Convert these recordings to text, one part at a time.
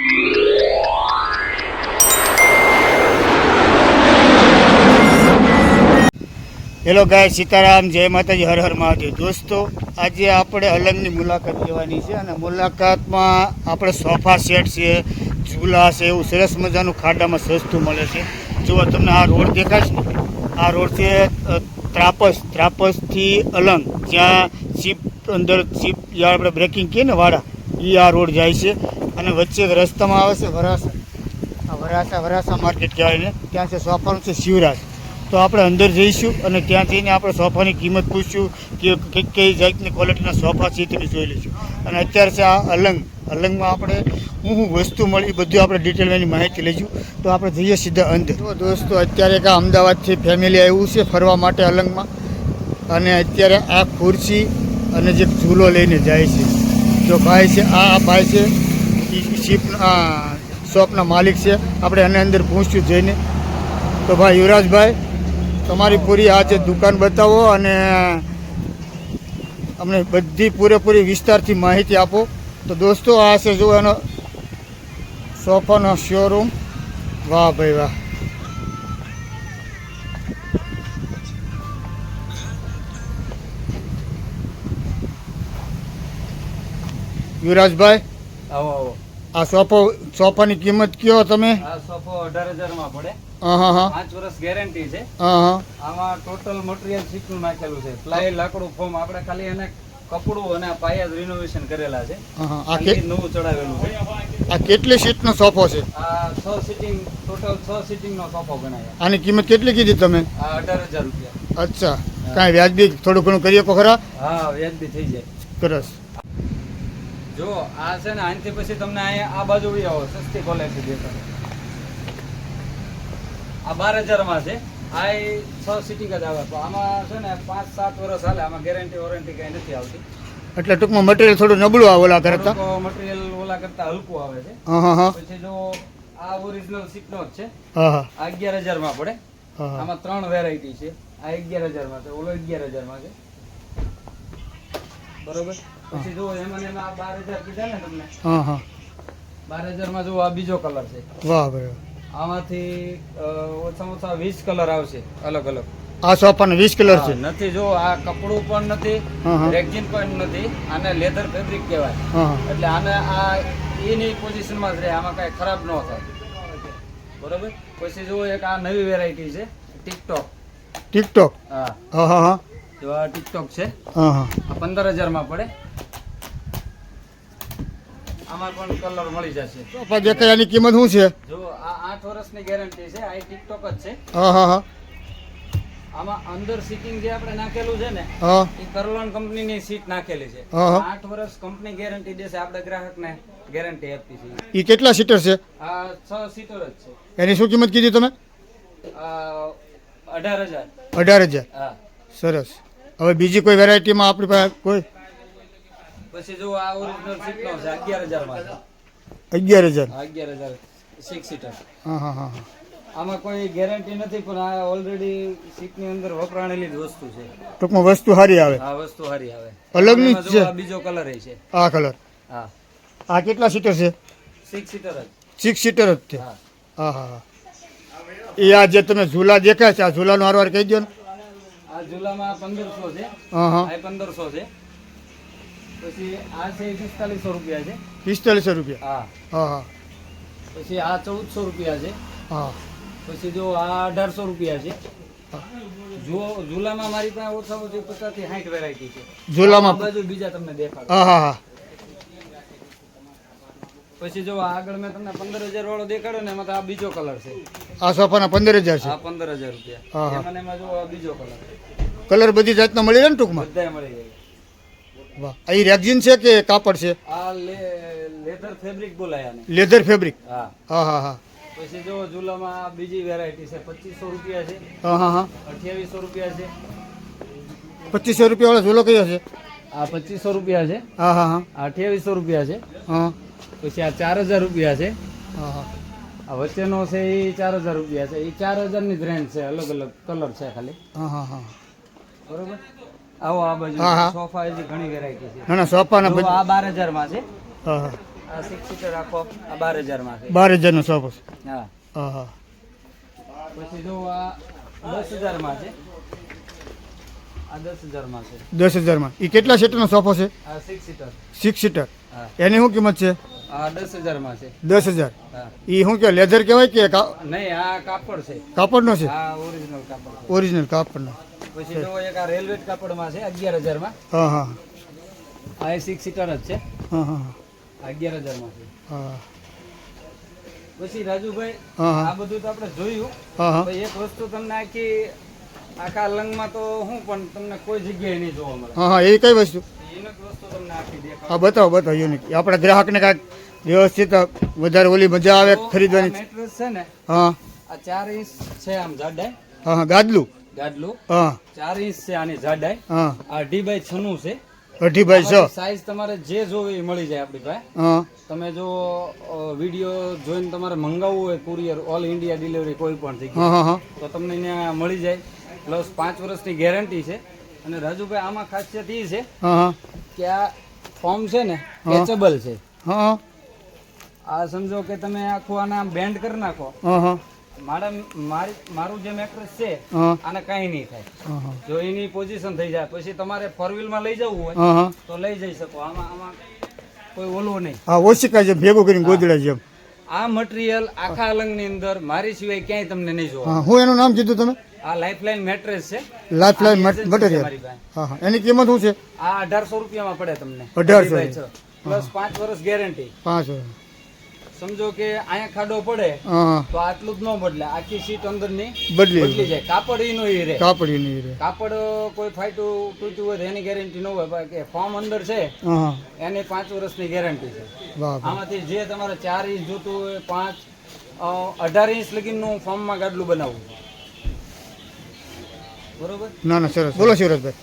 Hello ગાય સીતારામ, જય માતાજી, હર હર મહાદેવ. દોસ્તો, આજે આપણે અલંગની મુલાકાત લેવાની છે અને મુલાકાતમાં આપણે સોફા સેટ છે, ઝૂલા છે, એવું સરસ મજાનું ખાડામાં સસ્તું મળે છે. જુઓ, તમને આ રોડ દેખાશે ને? આ રોડ છે ત્રાપસ. ત્રાપસથી અલંગ. જ્યાં ચીપ અંદર ચીપ જ્યાં આપણે બ્રેકિંગ કહીએ ને વાળા એ આ રોડ જાય છે. અને વચ્ચે રસ્તામાં આવે છે વરાસા આ વરાસા વરાસા માર્કેટ કહેવાય ને ત્યાં છે સોફાનું છે શિવરાજ. તો આપણે અંદર જઈશું અને ત્યાં જઈને આપણે સોફાની કિંમત પૂછશું કે કઈ કઈ જાતની ક્વોલિટીના સોફા છે તેને જોઈ લઈશું અને અત્યારે છે આ અલંગ. અલંગમાં આપણે હું હું વસ્તુ મળી બધું આપણે ડિટેલમાં એની માહિતી લઈશું. તો આપણે જઈએ સીધા અંદર. તો દોસ્તો, અત્યારે એક અમદાવાદથી ફેમિલી આવ્યું છે ફરવા માટે અલંગમાં. અને અત્યારે આ ખુરશી અને જે ઝૂલો લઈને જાય છે. જો ભાઈ છે આ ભાઈ છે શિપ શોપના માલિક છે. આપણે એને અંદર પહોંચ્યું જઈને. તો ભાઈ યુવરાજભાઈ, તમારી પૂરી આ જે દુકાન બતાવો અને અમને બધી પૂરેપૂરી વિસ્તારથી માહિતી આપો. તો દોસ્તો, આ છે જો એનો સોફાનો શોરૂમ વાહ ભાઈ વાહ. યુવરાજભાઈ? આવો આવો. આ સોફો સોફાની કિંમત કયો તમે? આ સોફો અઢાર હજારમાં પડે. હા હા હા. પાંચ વર્ષ ગેરંટી છે. હા હા. આમાં ટોટલ મટીરીયલ શીટનું નાખેલું છે. પ્લાય લાકડું ફોર્મ આપણે ખાલી એને કપડું અને પાયા રિનોવેશન કરેલા છે. આ નવું ચડાવેલું છે. આ કેટલી સીટનો સોફો છે? આ છ સીટિંગ ટોટલ છ સીટિંગ નો સોફો બનાવ્યા. આની કિંમત કેટલી કીધી તમે? આ અઢાર હજાર રૂપિયા. અચ્છા. કાંઈ વ્યાજબી થોડું ઘણું કરીએ ખરા? હા વ્યાજબી થઈ જાય. સરસ. જો આ છે ને આનાથી પછી તમને અહીંયા આ બાજુ બી આવો સસ્તી ક્વોલિટી દેખાડો આ બાર હજારમાં છે. આ છ સીટિંગ જ આવે. આમાં છે ને પાંચ સાત વર્ષ હાલે આમાં ગેરંટી વોરંટી કઈ નથી આવતી. એટલે ટૂંકમાં મટીરિયલ થોડું નબળું આવે ઓલા કરતા? મટીરિયલ ઓલા કરતા હલકું આવે છે. પછી જો આ ઓરિજિનલ સીટ નો જ છે. આ અગિયાર હજારમાં પડે આમાં ત્રણ વેરાયટી છે. આ અગિયાર હજારમાં છે ઓલો અગિયાર હજારમાં છે. બરોબર? પછી જો એમાં એમાં બાર હજાર કીધા ને તમને? હા હા. બાર હજારમાં જો આ બીજો કલર છે. વાહ ભાઈ આમાંથી ઓછામાં ઓછા વીસ કલર આવશે અલગ અલગ. આ સોફાનો વીસ કલર છે? નથી જો આ કપડું પણ નથી. રેક્ઝિન પણ નથી આને લેધર ફેબ્રિક કહેવાય. એટલે આને આ એની પોઝિશનમાં જ રહે આમાં કાંઈ ખરાબ ન થાય. બરોબર? પછી જો એક આ નવી વેરાયટી છે ટિકટોક ટિકટોક હા. હા હા જો આ ટિકટોક છે હા હા. પંદર હજારમાં પડે. આમાં પણ કલર મળી જશે. સોફા દેખાય એની કિંમત શું છે? જો આ આઠ વર્ષની ગેરંટી છે આ ટિકટોક જ છે. હા હા હા. આમાં અંદર સીટિંગ જે આપણે નાખેલું છે ને હા. એ કરલોન કંપનીની સીટ નાખેલી છે. હા. આઠ વર્ષ કંપની ગેરંટી દેશે આપણે ગ્રાહકને ગેરંટી આપી છે. એ કેટલા સીટર છે? આ છ સીટર જ છે. એની શું કિંમત કીધી તમે? અઢાર હજાર. અઢાર હજાર. હા. સરસ. હવે બીજી કોઈ વેરાયટીમાં આપણી પાસે કોઈ? પછી જો આ ઓરિજિનલ સીટનો છે અગિયાર હજારમાં અગિયાર હજાર? અગિયાર હજાર સિક્સ સીટર હા હા હા હા. આમાં કોઈ ગેરંટી નથી પણ આ ઓલરેડી સીટની અંદર વપરાણેલી જ વસ્તુ છે. ટૂંકમાં વસ્તુ સારી આવે. આ વસ્તુ સારી આવે. અલગની જ છે? બીજો કલર છે. આ કલર હા. આ કેટલા સીટર છે? સિક્સ સીટર જ. સિક્સ સીટર જ છે. હા. હા હા હા. એ આ જે તમે ઝૂલા દેખાય છે આ ઝૂલાનો હારવાર કહી દો ને. આ ઝૂલામાં પંદરસો છે. હા હા. પંદરસો છે. પછી આ છે પિસ્તાલીસો રૂપિયા છે. પિસ્તાલીસો રૂપિયા? હા. હા હા. પછી આ ચૌદસો રૂપિયા છે. હા. પછી જો આ અઢારસો રૂપિયા છે. જો ઝુલામાં મારી પાસે ઓછામાં ઓછી પચાસથી સાઠ વેરાયટી છે. ઝૂલામાં બાજુ બીજા તમને દેખાડો. હા હા હા. પછી જો આગળ મેં તમને પંદર હજાર વાળો દેખાડ્યો ને એમાં આ બીજો કલર છે. આ સોફાના પંદર હજાર છે? આ પંદર હજાર રૂપિયા. એમાં એમાં જો આ બીજો કલર કલર બધી જાતના મળી રહે ને ટૂંકમાં? બધા મળી જાય વાહ. આ રેગઝીન છે કે કાપડ છે? આ લેધર ફેબ્રિક બોલાય આને. Leather fabric? હા. હા હા હા. પછી જો ઝુલામાં બીજી વેરાયટી છે 2500 રૂપિયા છે. હા હા હા. અઠ્યાવીસો રૂપિયા છે. પચીસો રૂપિયા વાળો ઝૂલો કયો છે? આ પચીસો રૂપિયા છે. હા હા હા. આ અઠ્યાવીસો રૂપિયા છે. હા. પછી આ ચાર હજાર રૂપિયા છે. હા હા. આ વચ્ચેનો છે એ ચાર હજાર રૂપિયા છે. એ ચાર હજારની જ રેન્જ છે અલગ અલગ કલર છે ખાલી. હા હા હા. બરોબર? આવો આ બાજુ હા, હા. સોફા હજી ઘણી વેરાયટી છે. ના ના સોફાના જો આ બાર હજારમાં છે. હા હા. આ સિક્સ સીટર રાખો આ બાર હજારમાં છે. બાર હજારનો સોફો છે. હા. હા હા. પછી જો આ દસ હજારમાં છે. આ દસ હજારમાં છે. દસ હજારમાં. એ કેટલા સીટરનો સોફો છે? આ સિક્સ સીટર સિક્સ સીટર હા. એની શું કિંમત છે? આ દસ હજારમાં છે. દસ હજાર. એ શું કે લેધર કહેવાય કે નહીં આ કાપડ છે. કાપડનો છે? ઓરિજિનલ કાપડ ઓરિજિનલ કાપડનો. પછી જો એક આ રેલવે કાપડમાં છે અગિયાર હજારમાં. હા હા. આ સિક્સ સીટર જ છે. હા હા અગિયાર હજારમાં છે. હા. પછી રાજુભાઈ આ બધું તો આપણે જોયું. હા એક વસ્તુ તમને આખી આખા લંગમાં તો હું પણ તમને કોઈ જગ્યાએ નહીં જોવા મળે. હા હા એ કઈ વસ્તુ? જ વસ્તુ તમને આખી દેખાય. હા બતાવો બતાવો યુનિક આપણા ગ્રાહકને કાંઈક વ્યવસ્થિત વધારે ઓલી મજા આવે ખરીદવાની. મેટ્રેસ છે ને હા. આ ચાર ઇંચ છે આમ જાડાઈ હા હા ગાદલું. ગાડલું. ચાર ઇંચ છે આની જાડાઈ. અઢી બાય છનું છે. અઢી બાય છ. સાઈઝ તમારે જે જોવે એ મળી જાય આપણી પાસે. તમે જો વીડિયો જોઈને તમારે મંગાવવું હોય કુરિયર ઓલ ઇન્ડિયા ડિલિવરી કોઈ પણ જગ્યાએ તો તમને ત્યાં મળી જાય. પ્લસ પાંચ વર્ષની ગેરંટી છે. અને રાજુભાઈ આમાં ખાસિયત એ છે કે આ ફોર્મ છે ને કેચેબલ છે. આ સમજો કે તમે આખું આના બેન્ડ કરી નાખો. મારા મારી મારું જે મેટ્રેસ છે આને કાંઈ નહીં થાય. હા હા. જો એની પોઝિશન થઈ જાય પછી તમારે ફોરમાં લઈ જવું હોય તો લઈ જઈ શકો. આમાં આમાં કોઈ ઓલું નહીં. હા ઓશિકા જેમ ભેગું કરીને ગોદડા જેમ. આ મટીરિયલ આખા અલંગની અંદર મારી સિવાય ક્યાંય તમને નહીં જોવા હું એનું નામ કીધું તમે? આ લાઈફલાઈન મેટ્રેસ છે. લાઈફ લાઈન આની agency છે મટીરિયલ હા હા. એની કિંમત શું છે? આ અઢારસો રૂપિયામાં પડે તમને. 1800 પ્લસ પાંચ વર્ષ ગેરંટી પાંચ સમજો કે અહીંયા ખાડો પડે તો આટલું જ ન બદલે. આખી સીટ અંદરની બદલી બદલી જાય. કાપડ એનું ઈ રહે. કાપડી નહીં રહે. કાપડ કોઈ ફાટ્યું તૂટ્યું હોય એની ગેરંટી ન હોય. કે ફોર્મ અંદર છે એની પાંચ વર્ષની ગેરંટી છે. આમાંથી જે તમારે ચાર ઇંચ જોતું હોય પાંચ અઢાર ઇંચ લગીનનું ફોર્મમાં ગાડલું બનાવવું. બરોબર? ના ના સરસ. બોલો શિવરાજભાઈ.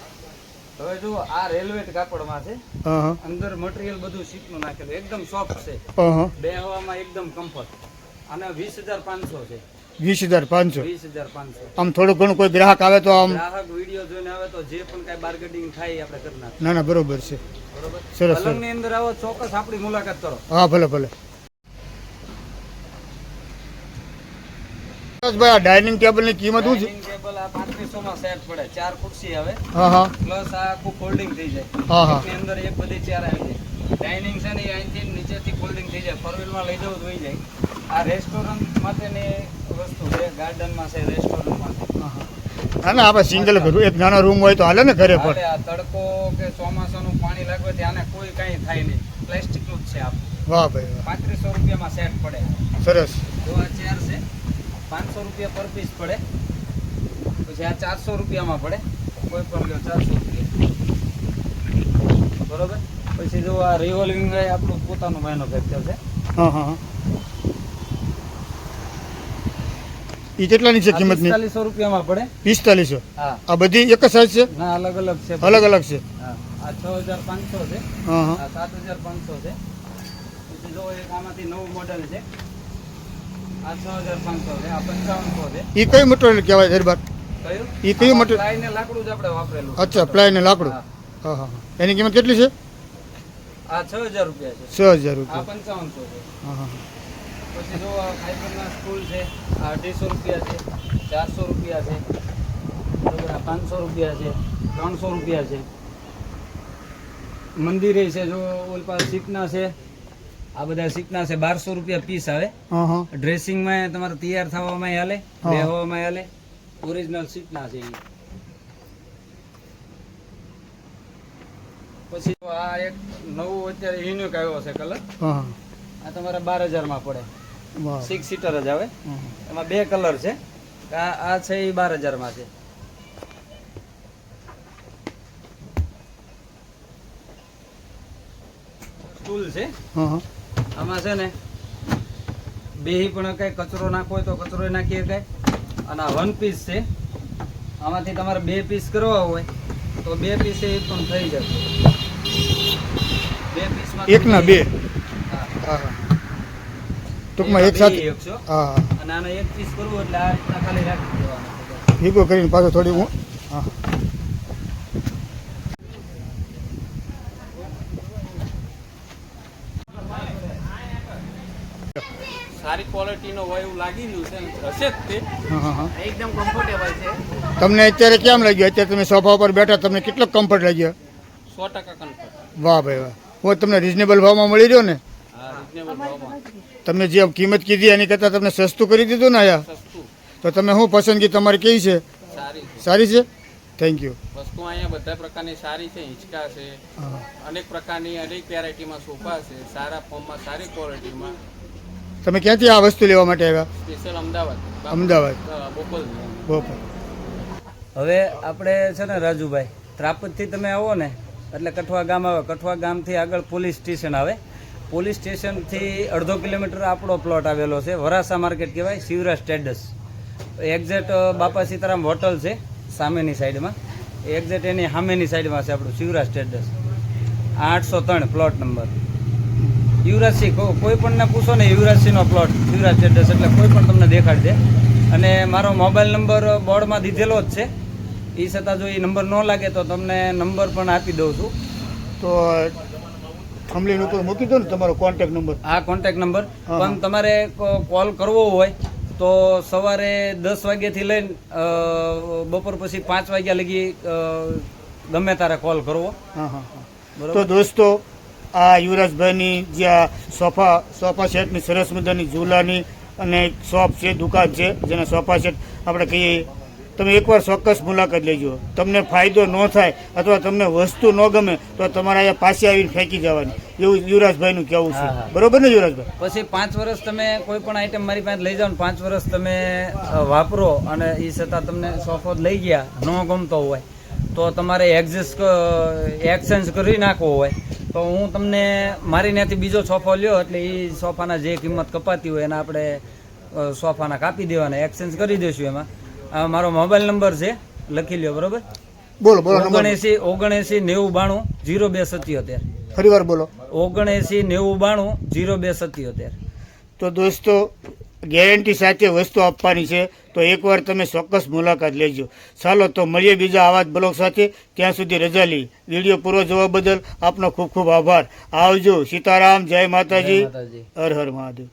હવે જો આ રેલવે કાપડમાં છે. હા હા અંદર મટીરિયલ બધું શીટનું નાખેલું. એકદમ સોફ્ટ છે. બે હવામાં એકદમ કમ્ફર્ટ અને વીસ હજાર પાંચસો છે. વીસ હજાર પાંચસો. વીસ હજાર પાંચસો. આમ થોડું ઘણું કોઈ ગ્રાહક આવે તો આમ ગ્રાહક વીડિયો જોઈને આવે તો જે પણ કાંઈ બાર્ગેટિંગ થાય આપણે કરી નાખીએ. ના ના બરોબર છે. બરોબર? સરસ સરસ. અંદર આવો ચોક્કસ આપણી મુલાકાત કરો. હા ભલે ભલે. ભાઈ આ ડાઇનિંગ ટેબલની કિંમત શું છે? ડાઇનિંગ પાંત્રીસો માં સેટ પડે ચાર ખુરશી આવે. પ્લસ આ આખું ફોલ્ડિંગ થઈ જાય. એની અંદર એક બધી ચેર આવી જાય. ડાઇનિંગ છે ને એ અહીંથી નીચેથી ફોલ્ડિંગ થઈ જાય. ફોર વ્હીલમાં લઈ જવું થઈ જાય. આ રેસ્ટોરન્ટ માટેની વસ્તુ છે ગાર્ડનમાં છે રેસ્ટોરન્ટમાં હા. ના આપણે સિંગલ ઘર એક નાનો રૂમ હોય તો હાલે ને ઘરે પણ. આ તડકો કે ચોમાસાનું પાણી લાગવાથી આને કોઈ કાંઈ થાય નહીં. પ્લાસ્ટિકનું જ છે આ વાહ ભાઈ પાંત્રીસો રૂપિયામાં સેટ પડે. સરસ. જો આ ચેર છે પાંચસો રૂપિયા પર પીસ પડે. પછી આ ચારસો રૂપિયામાં પડે. કોઈ પણ લ્યો ચારસો રૂપિયા. બરોબર? પછી જો આ રિવોલ્વિંગ આપણું પોતાનું મેન્યુફેક્ચર છે. હા હા એ કેટલાની છે કિંમત પિસ્તાલીસો રૂપિયામાં પડે. પિસ્તાલીસો? હા. આ બધી એક જ સાઈઝ છે? ના અલગ અલગ છે. અલગ અલગ છે. હા. આ છ હજાર પાંચસો છે. આ સાત હજાર પાંચસો છે. પછી જો એક આમાંથી નવું મોડેલ છે. આ છ હજાર પાંચસો છે. આ પંચાવનસો છે. એ કઈ મટીરિયલ કહેવાય દરબાર ઈ કયું મટીરિયલ? લાકડું જ આપણે વાપરેલું અચ્છા પ્લાય ને લાકડું. હા. હા એની કિંમત કેટલી છે? આ છ હજાર રૂપિયા છે. છ હજાર રૂપિયા. પંચાવનસો છે. હા હા પછી જો આ ફાઈબરના સ્કૂલ છે આ અઢીસો રૂપિયા છે ચારસો રૂપિયા છે બરોબર આ પાંચસો રૂપિયા છે ત્રણસો રૂપિયા છે. મંદિરે છે જો ઓલ પાસે સીટના છે આ બધા સીટના છે બારસો રૂપિયા પીસ આવે. હા હા. ડ્રેસિંગમાં તમારે તૈયાર થવામાં હાલે. બેહવામાં હાલે. ઓરિજિનલ સીટના છે પછી આ એક નવું અત્યારે યુનિક આવ્યો છે કલર આ તમારે બાર હજારમાં પડે. સિક્સ સીટર જ આવે. એમાં બે કલર છે. આ આ છે એ બાર હજારમાં છે. સ્ટૂલ છે. આમાં છે ને બે પણ કઈ કચરો નાખવો હોય તો કચરો નાખીએ શકાય અને આ વન પીસ છે. આમાંથી તમારે બે પીસ કરવા હોય તો બે પીસ એ પણ થઈ જશે. બે પીસમાં એકના બે? હા. ટૂંકમાં એક સાથે? હા હા. અને આનો એક પીસ કરવો એટલે આ રીતના ખાલી રાખી દેવાનો ભેગો કરીને પાછો થોડી હું હા. સારી હોય એવું લાગી રહ્યું છે હશે જ તે. હા હા હા. એકદમ કમ્ફર્ટેબલ છે. તમને અત્યારે કેમ લાગ્યું? અત્યારે તમે સોફા ઉપર બેઠા તમને કેટલો કમ્ફર્ટ લાગ્યો? સો ટકા કમ્ફર્ટ વાહ ભાઈ વાહ. હું તમને રિઝનેબલ ભાવમાં મળી રહ્યો ને? હા રિઝનેબલ ભાવમાં. તમે જે કિંમત કીધી એની કરતાં તમને સસ્તું કરી દીધું ને આયા? તો તમે શું પસંદગી તમારી કેવી છે? સારી છે. સારી છે? થેન્ક યુ વસ્તુ અહીંયા બધા પ્રકારની સારી છે હિંચકા છે. અનેક પ્રકારની અનેક વેરાયટીમાં સોફા છે સારા ફોર્મમાં સારી ક્વોલિટીમાં તમે ક્યાંથી આ વસ્તુ લેવા માટે આવ્યા? અમદાવાદ. અમદાવાદ. બોપલ. હવે આપણે છે ને રાજુભાઈ ત્રાપતથી તમે આવો ને એટલે કઠવા ગામ આવે. કઠવા ગામથી આગળ પોલીસ સ્ટેશન આવે. પોલીસ સ્ટેશનથી અડધો કિલોમીટર આપણો પ્લોટ આવેલો છે વરાસા માર્કેટ કહેવાય શિવરાજ સ્ટેડસ એક્ઝેક્ટ બાપા સીતારામ હોટલ છે સામેની સાઈડમાં. એક્ઝેક્ટ એની સામેની સાઈડમાં છે આપણું શિવરાજ સ્ટેડસ આઠસો ત્રણ પ્લોટ નંબર યુવરાજસિંહ કોઈ પણને પૂછો ને યુવરાજસિંહનો પ્લોટ યુવરાજ એડ્રેસ એટલે કોઈ પણ તમને દેખાડી દે અને મારો મોબાઈલ નંબર બોર્ડમાં દીધેલો જ છે. એ છતાં જો એ નંબર ન લાગે તો તમને નંબર પણ આપી દઉં છું. તો થમલીન ઉપર મૂકી દો ને તમારો કોન્ટેક્ટ નંબર આ કોન્ટેક્ટ નંબર પણ તમારે કોલ કરવો હોય તો સવારે દસ વાગ્યાથી લઈને બપોર પછી પાંચ વાગ્યા લગી ગમે તારે કોલ કરવો. હા હા હા. તો દોસ્તો આ યુવરાજભાઈની જે આ સોફા સોફા સેટની સરસ મજાની ઝૂલાની અને એક શોપ છે દુકાન છે જેને સોફા સેટ આપણે કહીએ તમે એકવાર ચોક્કસ મુલાકાત લેજો. તમને ફાયદો ન થાય અથવા તમને વસ્તુ ન ગમે તો તમારે અહીંયા પાસે આવીને ફેંકી જવાની. એવું યુવરાજભાઈનું કહેવું છે. બરોબર ને યુવરાજભાઈ? પછી પાંચ વર્ષ તમે કોઈ પણ આઈટમ મારી પાસે લઈ જાઓ ને પાંચ વર્ષ તમે વાપરો અને એ છતાં તમને સોફો લઈ ગયા ન ગમતો હોય તો તમારે એક્ઝેસ્ટ એક્સચેન્જ કરી નાખવો હોય. તો હું તમને મારી ત્યાંથી બીજો સોફો લ્યો એટલે એ સોફાના જે કિંમત કપાતી હોય એના આપણે સોફાના કાપી દેવાના એક્સચેન્જ કરી દઈશું એમાં. આ મારો મોબાઈલ નંબર છે લખી લ્યો બરોબર? બોલો બોલો ઓગણએસી ઓગણએંસી નેવું બાણું જીરો બે સત્યોતેર. ફરી વાર બોલો. ઓગણએસી નેવું બાણું જીરો બે સત્યોતેર. તો દોસ્તો ગેરંટી સાથે વસ્તુ આપવાની છે તો એકવાર તમે ચોક્કસ મુલાકાત લેજો. ચાલો તો મળીએ બીજા આવા જ બ્લોગ સાથે. ત્યાં સુધી રજા લઈ વીડિયો પૂરો જોવા બદલ આપનો ખૂબ ખૂબ આભાર. આવજો. સીતારામ. જય માતાજી. માતાજી. હર હર મહાદેવ.